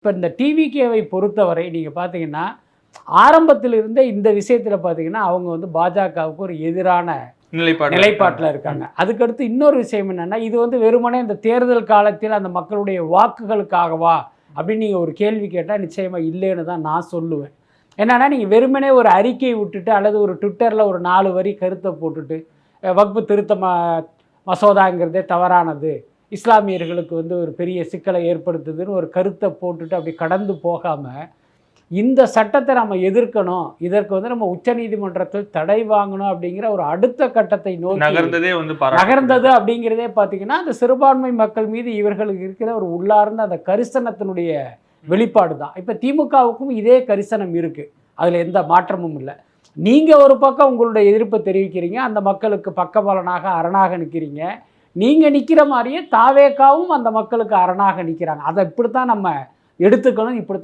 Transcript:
இப்போ இந்த டிவிகேவை பொறுத்தவரை நீங்கள் பார்த்தீங்கன்னா ஆரம்பத்தில் இருந்தே இந்த விஷயத்தில் பார்த்தீங்கன்னா அவங்க வந்து பாஜகவுக்கு ஒரு எதிரான நிலைப்பாடு நிலைப்பாட்டில் இருக்காங்க. அதுக்கடுத்து இன்னொரு விஷயம் என்னென்னா இது வந்து வெறுமனே இந்த தேர்தல் காலத்தில் அந்த மக்களுடைய வாக்குகளுக்காகவா அப்படின்னு நீங்கள் ஒரு கேள்வி கேட்டால் நிச்சயமாக இல்லைன்னு தான் நான் சொல்லுவேன். என்னன்னா நீங்கள் வெறுமனே ஒரு அறிக்கை விட்டுட்டு அல்லது ஒரு ட்விட்டரில் ஒரு நாலு வரி கருத்தை போட்டுட்டு அஹ், வக்பு திருத்த ம மசோதாங்கிறதே தவறானது. இஸ்லாமியர்களுக்கு வந்து ஒரு பெரிய சிக்கலை ஏற்படுத்துதுன்னு ஒரு கருத்தை போட்டுட்டு அப்படி கடந்து போகாமல் இந்த சட்டத்தை நம்ம எதிர்க்கணும் இதற்கு வந்து நம்ம உச்சநீதிமன்றத்தில் தடை வாங்கணும் அப்படிங்கிற ஒரு அடுத்த கட்டத்தை நோக்கி நகர்ந்ததே வந்து நகர்ந்தது அப்படிங்கிறதே பார்த்தீங்கன்னா அந்த சிறுபான்மை மக்கள் மீது இவர்களுக்கு இருக்கிற ஒரு உள்ளார்ந்த அந்த கரிசனத்தினுடைய வெளிப்பாடு தான். இப்போ திமுகவுக்கும் இதே கரிசனம் இருக்குது அதில் எந்த மாற்றமும் இல்லை. நீங்கள் ஒரு பக்கம் உங்களுடைய எதிர்ப்பை தெரிவிக்கிறீங்க அந்த மக்களுக்கு பக்கபலனாக அரணாக நிற்கிறீங்க நீங்கள் நிற்கிற மாதிரியே தாவேக்காவும் அந்த மக்களுக்கு அரணாக நிற்கிறாங்க அதை இப்படித்தான் நம்ம எடுத்துக்கணும் இப்படித்தான்